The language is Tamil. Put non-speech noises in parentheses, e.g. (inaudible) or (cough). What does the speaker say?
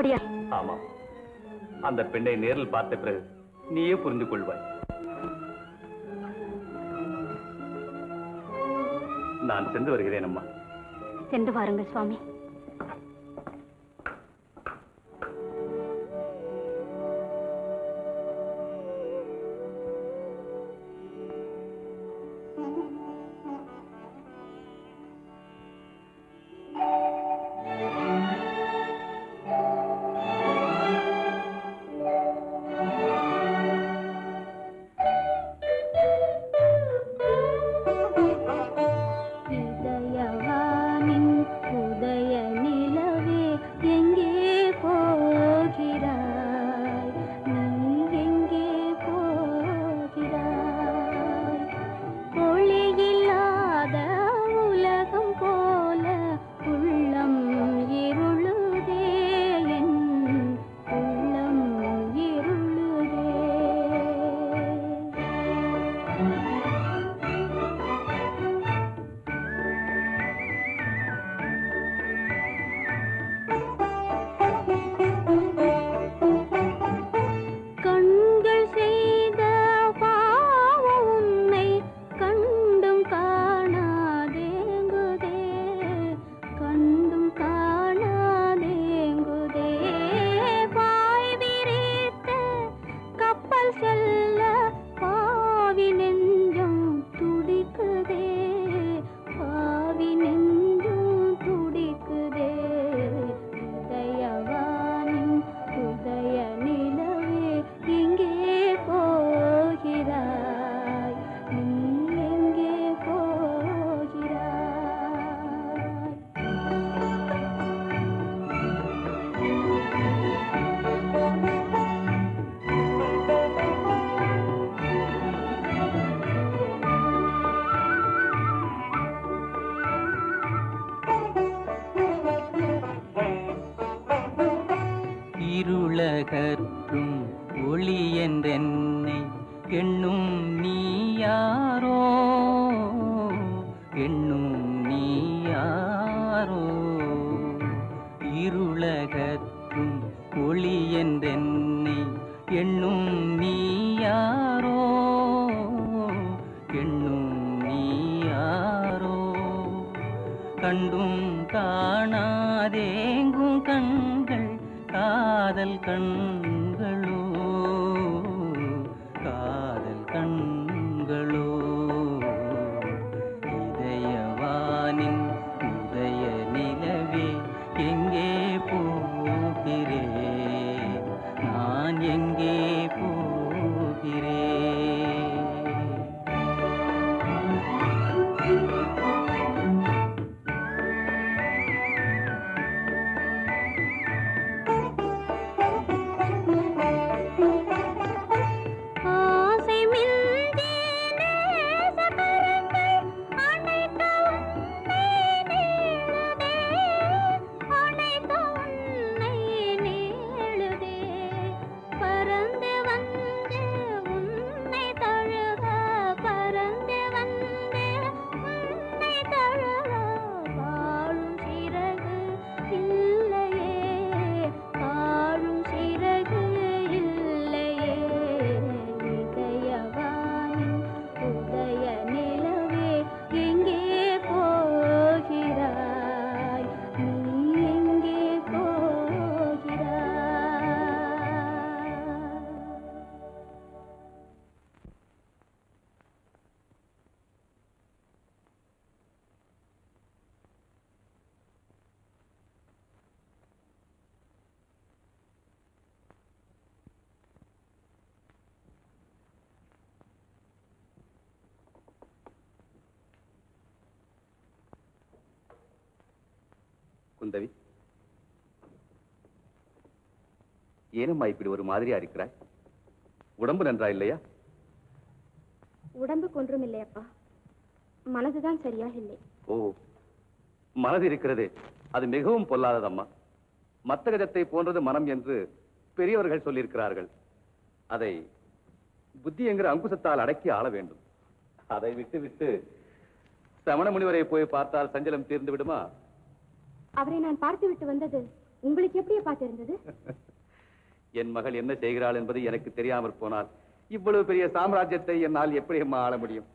அப்படியா? ஆமாம் அந்த பெண்ணை நேரில் பார்த்த பிறகு நீயே புரிந்து கொள்வாய். நான் சென்று வருகிறேன் அம்மா. சென்று வாருங்கள் சுவாமி. இருளகற்றும் ஒளி என்றென்னை எண்ணும் நீ யாரோ? எண்ணும் நீ யாரோ? இருளகற்றும் ஒளி என்றென்னை எண்ணும் நீ யாரோ? எண்ணும் நீ யாரோ? கண்டும் காணாதேங்கும் கண்கள் காதல் கண் குந்தவி? ஏனம்மா இப்படி ஒரு மாதிரியா இருக்கிறாய்? உடம்பு நன்றா இல்லையா? உடம்புக்கு ஒன்றும் இல்லையப்பா. மனதுதான் சரியாக இல்லை. ஓ மனது இருக்கிறது. அது மிகவும் பொல்லாததம்மா. மத்தகஜத்தை போன்றது மனம் என்று பெரியவர்கள் சொல்லியிருக்கிறார்கள். அதை புத்தி என்கிற அங்குசத்தால் அடக்கி ஆள வேண்டும். அதை விட்டு விட்டு சமண முனிவரை போய் பார்த்தால் சஞ்சலம் தீர்ந்து விடுமா? அவரை நான் பார்த்து விட்டு வந்தது உங்களுக்கு எப்படி பார்த்திருந்தது? (laughs) என் மகள் என்ன செய்கிறாள் என்பது எனக்கு தெரியாமற் போனால் இவ்வளவு பெரிய சாம்ராஜ்யத்தை என்னால் எப்படி அம்மா ஆள முடியும்.